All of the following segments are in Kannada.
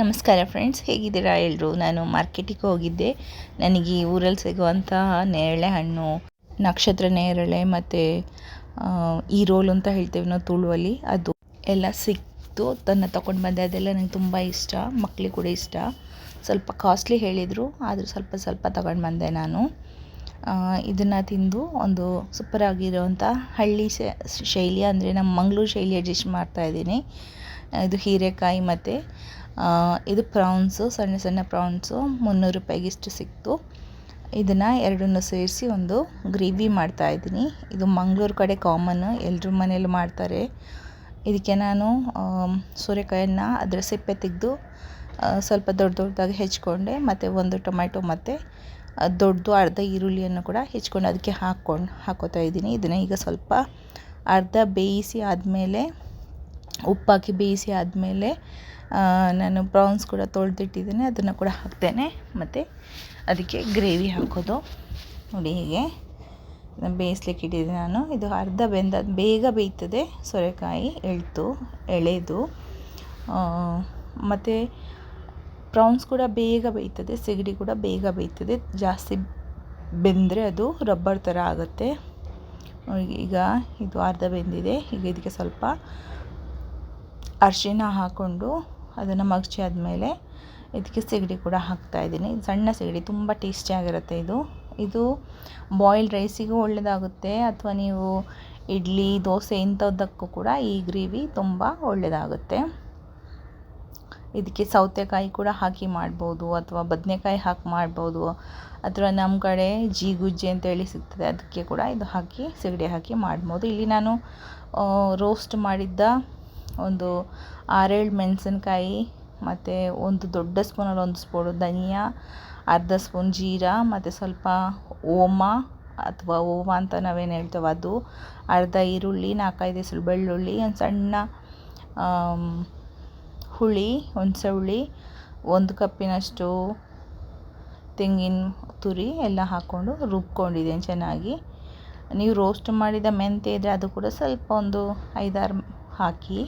ನಮಸ್ಕಾರ ಫ್ರೆಂಡ್ಸ್ ಹೇಗಿದ್ದೀರಾ ಎಲ್ಲರೂ ನಾನು ಮಾರ್ಕೆಟಿಗೆ ಹೋಗಿದ್ದೆ. ನನಗೆ ಊರಲ್ಲಿ ಸಿಗುವಂತಹ ನೇರಳೆ ಹಣ್ಣು, ನಕ್ಷತ್ರ ನೇರಳೆ ಮತ್ತು ರೋಲ್ ಅಂತ ಹೇಳ್ತೇವೆ ನಾವು ತುಳುವಲ್ಲಿ. ಅದು ಎಲ್ಲ ಸಿಕ್ತು. ತನ್ನ ತಗೊಂಡು ಬಂದೆ. ಅದೆಲ್ಲ ನನಗೆ ತುಂಬ ಇಷ್ಟ. ಮಕ್ಕಳಿಗೆ ಕೂಡ ಇಷ್ಟ. ಸ್ವಲ್ಪ ಕಾಸ್ಟ್ಲಿ ಹೇಳಿದರು. ಆದರೂ ಸ್ವಲ್ಪ ಸ್ವಲ್ಪ ತಗೊಂಡು ಬಂದೆ ನಾನು. ಇದನ್ನು ತಿಂದು ಒಂದು ಸೂಪರ್ ಆಗಿರೋವಂಥ ಹಳ್ಳಿ ಶೈಲಿ ಅಂದರೆ ನಮ್ಮ ಮಂಗಳೂರು ಶೈಲಿಯ ಡಿಶ್ ಮಾಡ್ತಾಯಿದ್ದೀನಿ ಇದು ಹೀರೆಕಾಯಿ ಮತ್ತು ಇದು ಪ್ರಾನ್ಸು ಸಣ್ಣ ಸಣ್ಣ ಪ್ರಾನ್ಸು ಮುನ್ನೂರು ರೂಪಾಯಿಗೆ ಇಷ್ಟು ಸಿಕ್ತು. ಇದನ್ನು ಎರಡನ್ನೂ ಸೇರಿಸಿ ಒಂದು ಗ್ರೇವಿ ಮಾಡ್ತಾಯಿದ್ದೀನಿ ಇದು ಮಂಗಳೂರು ಕಡೆ ಕಾಮನ್ನು ಎಲ್ಲರ ಮನೇಲೂ ಮಾಡ್ತಾರೆ. ಇದಕ್ಕೆ ನಾನು ಸೋರೆಕಾಯನ್ನು ಅದರ ಸಿಪ್ಪೆ ತೆಗೆದು ಸ್ವಲ್ಪ ದೊಡ್ಡ ದೊಡ್ಡದಾಗಿ ಹೆಚ್ಕೊಂಡೆ. ಮತ್ತು ಒಂದು ಟೊಮ್ಯಾಟೊ ಮತ್ತು ದೊಡ್ಡದು ಅರ್ಧ ಈರುಳ್ಳಿಯನ್ನು ಕೂಡ ಹೆಚ್ಕೊಂಡು ಅದಕ್ಕೆ ಹಾಕ್ಕೊಂಡು, ಹಾಕೋತಾ ಇದ್ದೀನಿ. ಇದನ್ನು ಈಗ ಸ್ವಲ್ಪ ಅರ್ಧ ಬೇಯಿಸಿ ಆದಮೇಲೆ, ಉಪ್ಪಾಕಿ ಬೇಯಿಸಿ ಆದಮೇಲೆ ನಾನು ಪ್ರಾನ್ಸ್ ಕೂಡ ತೊಳೆದಿಟ್ಟಿದ್ದೀನಿ, ಅದನ್ನು ಕೂಡ ಹಾಕ್ತೇನೆ. ಮತ್ತು ಅದಕ್ಕೆ ಗ್ರೇವಿ ಹಾಕೋದು. ನೋಡಿ ಹೀಗೆ. ಬೇಯಿಸ್ಲಿಕ್ಕೆ ಇಟ್ಟಿದ್ದೀನಿ ನಾನು. ಇದು ಅರ್ಧ ಬೆಂದ, ಬೇಗ ಬೇಯ್ತದೆ. ಸೋರೆಕಾಯಿ ಎಳ್ತು, ಎಳೆದು. ಮತ್ತು ಪ್ರಾನ್ಸ್ ಕೂಡ ಬೇಗ ಬೇಯ್ತದೆ, ಸಿಗಡಿ ಕೂಡ ಬೇಗ ಬೇಯ್ತದೆ. ಜಾಸ್ತಿ ಬೆಂದರೆ ಅದು ರಬ್ಬರ್ ಥರ ಆಗುತ್ತೆ. ಈಗ ಇದು ಅರ್ಧ ಬೆಂದಿದೆ. ಈಗ ಇದಕ್ಕೆ ಸ್ವಲ್ಪ ಅರಿಶಿನ ಹಾಕ್ಕೊಂಡು ಅದನ್ನು ಮಗ್ಚಿ ಆದಮೇಲೆ ಇದಕ್ಕೆ ಸಿಗಡಿ ಕೂಡ ಹಾಕ್ತಾಯಿದ್ದೀನಿ ಸಣ್ಣ ಸಿಗಡಿ, ತುಂಬ ಟೇಸ್ಟಿಯಾಗಿರುತ್ತೆ ಇದು. ಇದು ಬಾಯ್ಲ್ಡ್ ರೈಸಿಗೂ ಒಳ್ಳೆಯದಾಗುತ್ತೆ ಅಥವಾ ನೀವು ಇಡ್ಲಿ, ದೋಸೆ ಇಂಥದ್ದಕ್ಕೂ ಕೂಡ ಈ ಗ್ರೇವಿ ತುಂಬ ಒಳ್ಳೆಯದಾಗುತ್ತೆ ಇದಕ್ಕೆ ಸೌತೆಕಾಯಿ ಕೂಡ ಹಾಕಿ ಮಾಡ್ಬೋದು, ಅಥವಾ ಬದನೆಕಾಯಿ ಹಾಕಿ ಮಾಡ್ಬೋದು, ಅಥವಾ ನಮ್ಮ ಕಡೆ ಜೀಗುಜ್ಜೆ ಅಂತೇಳಿ ಸಿಗ್ತದೆ, ಅದಕ್ಕೆ ಕೂಡ ಇದು ಹಾಕಿ, ಸಿಗಡಿ ಹಾಕಿ ಮಾಡ್ಬೋದು. ಇಲ್ಲಿ ನಾನು ರೋಸ್ಟ್ ಮಾಡಿದ್ದ ಒಂದು ಆರೇಳು ಮೆಣಸಿನ್ಕಾಯಿ, ಮತ್ತು ಒಂದು ದೊಡ್ಡ ಸ್ಪೂನಲ್ಲಿ ಒಂದು ಸ್ಪೂನು ಧನಿಯಾ, ಅರ್ಧ ಸ್ಪೂನ್ ಜೀರಾ, ಮತ್ತು ಸ್ವಲ್ಪ ಓಮ ಅಥವಾ ಓಮ ಅಂತ ನಾವೇನು ಹೇಳ್ತೇವೆ ಅದು, ಅರ್ಧ ಈರುಳ್ಳಿ, ನಾಲ್ಕೈದು ಹೆಸರು ಬೆಳ್ಳುಳ್ಳಿ, ಒಂದು ಸಣ್ಣ ಹುಳಿ ಹುಣಸೆ ಹುಳಿ ಒಂದು ಕಪ್ಪಿನಷ್ಟು ತೆಂಗಿನ ತುರಿ ಎಲ್ಲ ಹಾಕ್ಕೊಂಡು ರುಬ್ಕೊಂಡಿದ್ದೇನೆ ಚೆನ್ನಾಗಿ. ನೀವು ರೋಸ್ಟ್ ಮಾಡಿದ ಮೆಂತ್ಯ ಇದ್ದರೆ ಅದು ಕೂಡ ಸ್ವಲ್ಪ ಒಂದು ಐದಾರು ಹಾಕಿ.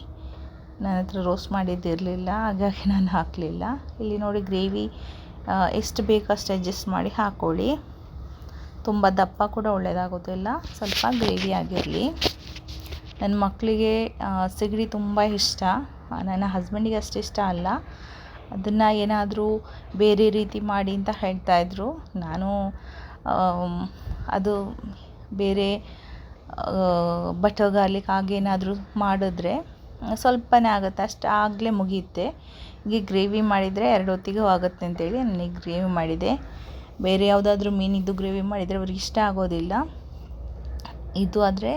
ನನ್ನ ಹತ್ರ ರೋಸ್ಟ್ ಮಾಡಿದ್ದಿರಲಿಲ್ಲ ಹಾಗಾಗಿ ನಾನು ಹಾಕಲಿಲ್ಲ. ಇಲ್ಲಿ ನೋಡಿ ಗ್ರೇವಿ ಎಷ್ಟು ಬೇಕೋ ಅಷ್ಟು ಅಡ್ಜಸ್ಟ್ ಮಾಡಿ ಹಾಕ್ಕೊಳ್ಳಿ ತುಂಬ ದಪ್ಪ ಕೂಡ ಒಳ್ಳೆಯದಾಗೋದಿಲ್ಲ ಸ್ವಲ್ಪ ಗ್ರೇವಿ ಆಗಿರಲಿ. ನನ್ನ ಮಕ್ಕಳಿಗೆ ಸಿಗಡಿ ತುಂಬ ಇಷ್ಟ. ನನ್ನ ಹಸ್ಬೆಂಡಿಗೆ ಅಷ್ಟು ಇಷ್ಟ ಅಲ್ಲ. ಅದನ್ನು ಏನಾದರೂ ಬೇರೆ ರೀತಿ ಮಾಡಿ ಅಂತ ಹೇಳ್ತಾಯಿದ್ರು ನಾನು ಅದು ಬೇರೆ ಬಟರ್ ಗಾರ್ಲಿಕ್ ಹಾಗೇನಾದರೂ ಮಾಡಿದ್ರೆ ಸ್ವಲ್ಪನೇ ಆಗುತ್ತೆ. ಅಷ್ಟು ಆಗಲೇ ಮುಗಿಯುತ್ತೆ. ಹೀಗೆ ಗ್ರೇವಿ ಮಾಡಿದರೆ ಎರಡು ಹೊತ್ತಿಗೂ ಆಗುತ್ತೆ ಅಂತೇಳಿ ನಾನು ನನಗೆ ಗ್ರೇವಿ ಮಾಡಿದೆ. ಬೇರೆ ಯಾವುದಾದ್ರೂ ಮೀನಿದ್ದು ಗ್ರೇವಿ ಮಾಡಿದರೆ ಅವ್ರಿಗೆ ಇಷ್ಟ ಆಗೋದಿಲ್ಲ. ಇದು ಆದರೆ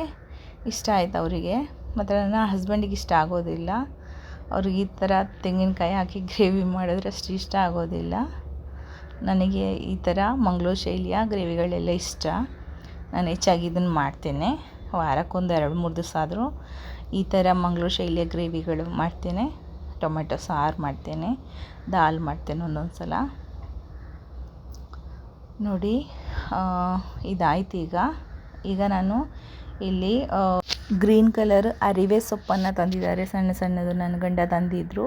ಇಷ್ಟ ಆಯ್ತು ಅವರಿಗೆ. ಮತ್ತು ನನ್ನ ಹಸ್ಬೆಂಡಿಗೆ ಇಷ್ಟ ಆಗೋದಿಲ್ಲ. ಅವ್ರಿಗೆ ಈ ಥರ ತೆಂಗಿನಕಾಯಿ ಹಾಕಿ ಗ್ರೇವಿ ಮಾಡಿದ್ರೆ ಅಷ್ಟು ಇಷ್ಟ ಆಗೋದಿಲ್ಲ. ನನಗೆ ಈ ಥರ ಮಂಗಳೂರು ಶೈಲಿಯ ಗ್ರೇವಿಗಳೆಲ್ಲ ಇಷ್ಟ. ನಾನು ಹೆಚ್ಚಾಗಿ ಇದನ್ನು ಮಾಡ್ತೇನೆ. ವಾರಕ್ಕೊಂದು ಎರಡು ಮೂರು ದಿವಸ ಆದರೂ ಈ ಥರ ಮಂಗಳೂರು ಶೈಲಿಯ ಗ್ರೇವಿಗಳು ಮಾಡ್ತೇನೆ. ಟೊಮೆಟೊ ಸಾರು ಮಾಡ್ತೇನೆ, ದಾಲ್ ಮಾಡ್ತೇನೆ ಒಂದೊಂದು ಸಲ. ನೋಡಿ ಇದಾಯ್ತು ಈಗ. ಈಗ ನಾನು ಇಲ್ಲಿ ಗ್ರೀನ್ ಕಲರ್ ಅರಿವೆ ಸೊಪ್ಪನ್ನು ತಂದಿದ್ದಾರೆ. ಸಣ್ಣ ಸಣ್ಣದು ನನ್ನ ಗಂಡ ತಂದಿದ್ದರು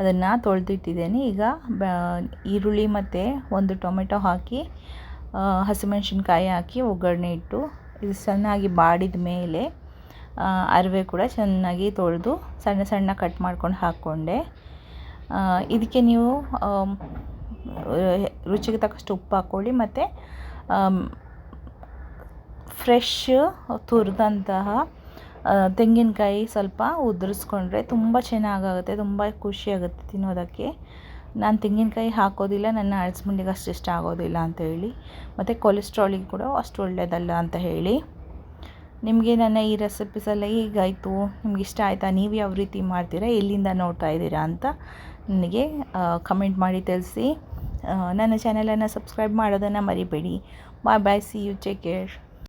ಅದನ್ನು ತೊಳೆದಿಟ್ಟಿದ್ದೇನೆ. ಈಗ ಈರುಳ್ಳಿ ಮತ್ತು ಒಂದು ಟೊಮೆಟೊ ಹಾಕಿ ಹಸಿಮೆಣಸಿನ್ಕಾಯಿ ಹಾಕಿ ಒಗ್ಗರಣೆ ಇಟ್ಟು, ಇದು ಚೆನ್ನಾಗಿ ಬಾಡಿದ ಮೇಲೆ ಅರಿವೆ ಕೂಡ ಚೆನ್ನಾಗಿ ತೊಳೆದು ಸಣ್ಣ ಸಣ್ಣ ಕಟ್ ಮಾಡ್ಕೊಂಡು ಹಾಕ್ಕೊಂಡೆ. ಇದಕ್ಕೆ ನೀವು ರುಚಿಗೆ ತಕ್ಕಷ್ಟು ಉಪ್ಪು ಹಾಕ್ಕೊಳ್ಳಿ ಮತ್ತು ಫ್ರೆಶ್ ತುರಿದಂತಹ ತೆಂಗಿನಕಾಯಿ ಸ್ವಲ್ಪ ಉದುರಿಸ್ಕೊಂಡ್ರೆ ತುಂಬ ಚೆನ್ನಾಗಾಗುತ್ತೆ, ತುಂಬ ಖುಷಿಯಾಗುತ್ತೆ ತಿನ್ನೋದಕ್ಕೆ. ನಾನು ತೆಂಗಿನಕಾಯಿ ಹಾಕೋದಿಲ್ಲ, ನನ್ನ ಹಸ್ಬೆಂಡಿಗೆ ಅಷ್ಟು ಇಷ್ಟ ಆಗೋದಿಲ್ಲ ಅಂತ ಹೇಳಿ, ಮತ್ತು ಕೊಲೆಸ್ಟ್ರಾಲಿಗೆ ಕೂಡ ಅಷ್ಟು ಒಳ್ಳೆಯದಲ್ಲ ಅಂತ ಹೇಳಿ. ನಿಮಗೆ ನನ್ನ ಈ ರೆಸಿಪೀಸೆಲ್ಲ ಹೇಗಾಯಿತು? ನಿಮ್ಗೆ ಇಷ್ಟ ಆಯಿತಾ? ನೀವು ಯಾವ ರೀತಿ ಮಾಡ್ತೀರಾ? ಎಲ್ಲಿಂದ ನೋಡ್ತಾ ಇದ್ದೀರಾ ಅಂತ ನನಗೆ ಕಮೆಂಟ್ ಮಾಡಿ ತಿಳಿಸಿ. ನನ್ನ ಚಾನಲನ್ನು ಸಬ್ಸ್ಕ್ರೈಬ್ ಮಾಡೋದನ್ನು ಮರಿಬೇಡಿ. Bye bye see you take care